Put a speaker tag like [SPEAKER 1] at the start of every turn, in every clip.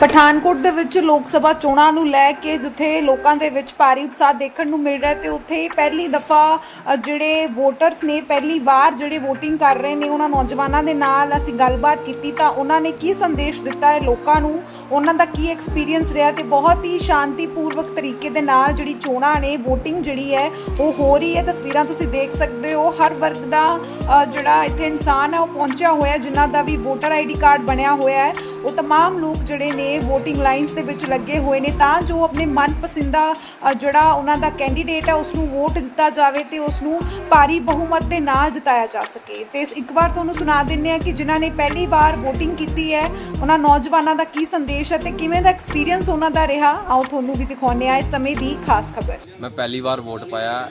[SPEAKER 1] ਪਠਾਨਕੋਟ ਦੇ ਵਿੱਚ ਲੋਕ ਸਭਾ ਚੋਣਾਂ ਨੂੰ ਲੈ ਕੇ ਜਿੱਥੇ ਲੋਕਾਂ ਦੇ ਵਿੱਚ ਭਾਰੀ ਉਤਸ਼ਾਹ ਦੇਖਣ ਨੂੰ ਮਿਲ ਰਿਹਾ ਤੇ ਉੱਥੇ ਪਹਿਲੀ ਦਫਾ ਜਿਹੜੇ ਵੋਟਰਸ ਨੇ, ਪਹਿਲੀ ਵਾਰ ਜਿਹੜੇ VOTING ਕਰ ਰਹੇ ਨੇ ਉਹਨਾਂ ਨੌਜਵਾਨਾਂ ਦੇ ਨਾਲ ਅਸੀਂ ਗੱਲਬਾਤ ਕੀਤੀ ਤਾਂ ਉਹਨਾਂ ਨੇ ਕੀ ਸੰਦੇਸ਼ ਦਿੱਤਾ ਹੈ ਲੋਕਾਂ ਨੂੰ? ਉਹਨਾਂ ਦਾ ਕੀ ਐਕਸਪੀਰੀਅੰਸ ਰਿਹਾ ਤੇ ਬਹੁਤ ਹੀ ਸ਼ਾਂਤੀਪੂਰਵਕ ਤਰੀਕੇ ਦੇ ਨਾਲ ਜਿਹੜੀ ਚੋਣਾਂ ਨੇ, VOTING ਜਿਹੜੀ ਹੈ ਉਹ ਹੋ ਰਹੀ ਹੈ। ਤਸਵੀਰਾਂ ਤੁਸੀਂ ਦੇਖ ਸਕਦੇ ਹੋ। ਹਰ ਵਰਗ ਦਾ ਜਿਹੜਾ ਇੱਥੇ ਇਨਸਾਨ ਹੈ ਉਹ ਪਹੁੰਚਿਆ ਹੋਇਆ ਜਿਨ੍ਹਾਂ ਦਾ ਵੀ ਵੋਟਰ ਆਈਡੀ ਕਾਰਡ ਬਣਿਆ ਹੋਇਆ ਹੈ। ਉਹ तमाम ਲੋਕ ਜਿਹੜੇ ਨੇ VOTING ਲਾਈਨਸ ਦੇ ਵਿੱਚ ਲੱਗੇ ਹੋਏ ਨੇ ਤਾਂ ਜੋ ਆਪਣੇ ਮਨਪਸੰਦਾ ਅ, ਜਿਹੜਾ ਉਹਨਾਂ ਦਾ ਕੈਂਡੀਡੇਟ ਹੈ ਉਸ ਨੂੰ ਵੋਟ ਦਿੱਤਾ ਜਾਵੇ ਤੇ ਉਸ ਨੂੰ ਭਾਰੀ ਬਹੁਮਤ ਦੇ ਨਾਲ ਜਿਤਾਇਆ ਜਾ ਸਕੇ ਤੇ ਇਸ- ਇੱਕ ਵਾਰ ਤੁਹਾਨੂੰ ਸੁਣਾ ਦਿੰਨੇ ਆ ਕਿ ਜਿਨ੍ਹਾਂ ਨੇ ਪਹਿਲੀ ਵਾਰ VOTING ਕੀਤੀ ਹੈ ਉਹਨਾਂ ਨੌਜਵਾਨਾਂ ਦਾ ਕੀ ਸੰਦੇਸ਼ ਹੈ ਤੇ ਕਿਵੇਂ ਦਾ ਐਕਸਪੀਰੀਅੰਸ ਉਹਨਾਂ ਦਾ ਰਿਹਾ ਆਓ ਤੁਹਾਨੂੰ ਵੀ ਦਿਖਾਉਂਦੇ ਆ ਇਸ ਸਮੇਂ ਦੀ ਖਾਸ ਖਬਰ
[SPEAKER 2] ਮੈਂ ਪਹਿਲੀ ਵਾਰ ਵੋਟ ਪਾਇਆ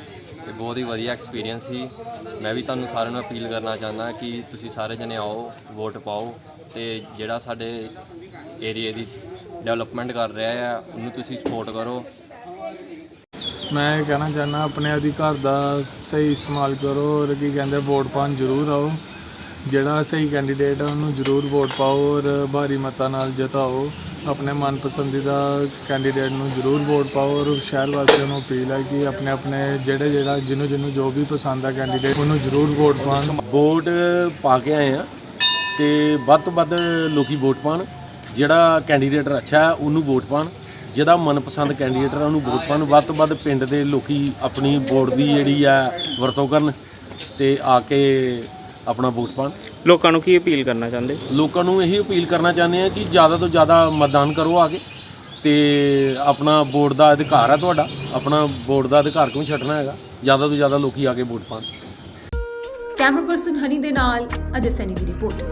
[SPEAKER 2] ਤੇ ਬਹੁਤ ਹੀ ਵਧੀਆ ਐਕਸਪੀਰੀਅੰਸ ਸੀ। ਮੈਂ ਵੀ ਤੁਹਾਨੂੰ ਸਾਰਿਆਂ ਨੂੰ ਅਪੀਲ ਕਰਨਾ ਚਾਹੁੰਦਾ ਕਿ ਤੁਸੀਂ ਸਾਰੇ ਜਣੇ ਆਓ ਵੋਟ ਪਾਓ ਤੇ ਜਿਹੜਾ ਸਾਡੇ ਏਰੀਆ ਦੀ ਡਿਵੈਲਪਮੈਂਟ ਕਰ ਰਿਹਾ ਹੈ ਉਹਨੂੰ ਤੁਸੀਂ ਸਪੋਰਟ ਕਰੋ।
[SPEAKER 3] ਮੈਂ ਇਹ ਕਹਿਣਾ ਚਾਹੁੰਦਾ, ਆਪਣੇ ਅਧਿਕਾਰ ਦਾ ਸਹੀ ਇਸਤੇਮਾਲ ਕਰੋ ਔਰ ਕੀ ਕਹਿੰਦੇ ਵੋਟ ਪਾਉਣ ਜ਼ਰੂਰ ਆਓ। ਜਿਹੜਾ ਸਹੀ ਕੈਂਡੀਡੇਟ ਹੈ ਉਹਨੂੰ ਜ਼ਰੂਰ ਵੋਟ ਪਾਓ ਔਰ ਭਾਰੀ ਮਤਾਂ ਨਾਲ ਜਿਤਾਓ। ਆਪਣੇ ਮਨਪਸੰਦੀਦਾ ਕੈਂਡੀਡੇਟ ਨੂੰ ਜ਼ਰੂਰ ਵੋਟ ਪਾਓ ਔਰ ਸ਼ਹਿਰ ਵਾਸੀਆਂ ਨੂੰ ਅਪੀਲ ਹੈ ਕਿ ਆਪਣੇ ਆਪਣੇ ਜਿਹੜੇ ਜਿਹੜਾ ਜਿਹਨੂੰ ਜਿਹਨੂੰ ਜੋ ਵੀ ਪਸੰਦ ਆ ਕੈਂਡੀਡੇਟ ਉਹਨੂੰ ਜ਼ਰੂਰ ਵੋਟ ਪਾਉਣ।
[SPEAKER 4] ਵੋਟ ਪਾ ਕੇ ਆਏ ਆ ਤੇ ਵੱਧ ਤੋਂ ਵੱਧ ਲੋਕੀ ਵੋਟ ਪਾਣ ਜਿਹੜਾ ਕੈਂਡੀਡੇਟ ਅੱਛਾ ਹੈ, ਉਹਨੂੰ ਵੋਟ ਪਾਣ ਜਿਹਦਾ ਮਨਪਸੰਦ ਕੈਂਡੀਡੇਟ ਹੈ ਉਹਨੂੰ ਵੋਟ ਪਾਣ ਵੱਧ ਤੋਂ ਵੱਧ ਪਿੰਡ ਦੇ ਲੋਕੀ ਆਪਣੀ ਵੋਟ ਦੀ ਜਿਹੜੀ ਆ ਵਰਤੋਂ ਕਰਨ ਤੇ ਆ ਕੇ ਆਪਣਾ ਵੋਟ ਪਾਣ
[SPEAKER 5] ਲੋਕਾਂ ਨੂੰ ਕੀ ਅਪੀਲ ਕਰਨਾ ਚਾਹੁੰਦੇ?
[SPEAKER 4] ਲੋਕਾਂ ਨੂੰ ਇਹੀ ਅਪੀਲ ਕਰਨਾ ਚਾਹੁੰਦੇ ਆ ਕਿ ਜ਼ਿਆਦਾ ਤੋਂ ਜ਼ਿਆਦਾ ਮਤਦਾਨ ਕਰੋ ਆ ਕੇ ਤੇ ਆਪਣਾ ਵੋਟ ਦਾ ਅਧਿਕਾਰ ਹੈ ਤੁਹਾਡਾ ਆਪਣਾ ਵੋਟ ਦਾ ਅਧਿਕਾਰ ਕਿਉਂ ਛੱਡਣਾ ਹੈਗਾ? ਜ਼ਿਆਦਾ ਤੋਂ ਜ਼ਿਆਦਾ ਲੋਕੀ ਆ ਕੇ ਵੋਟ ਪਾਣ
[SPEAKER 6] ਕੈਮਰਾ ਪਰਸਨ ਹਨੀ ਦੇ ਨਾਲ ਅਜੇ ਸੈਨੀ ਦੀ ਰਿਪੋਰਟ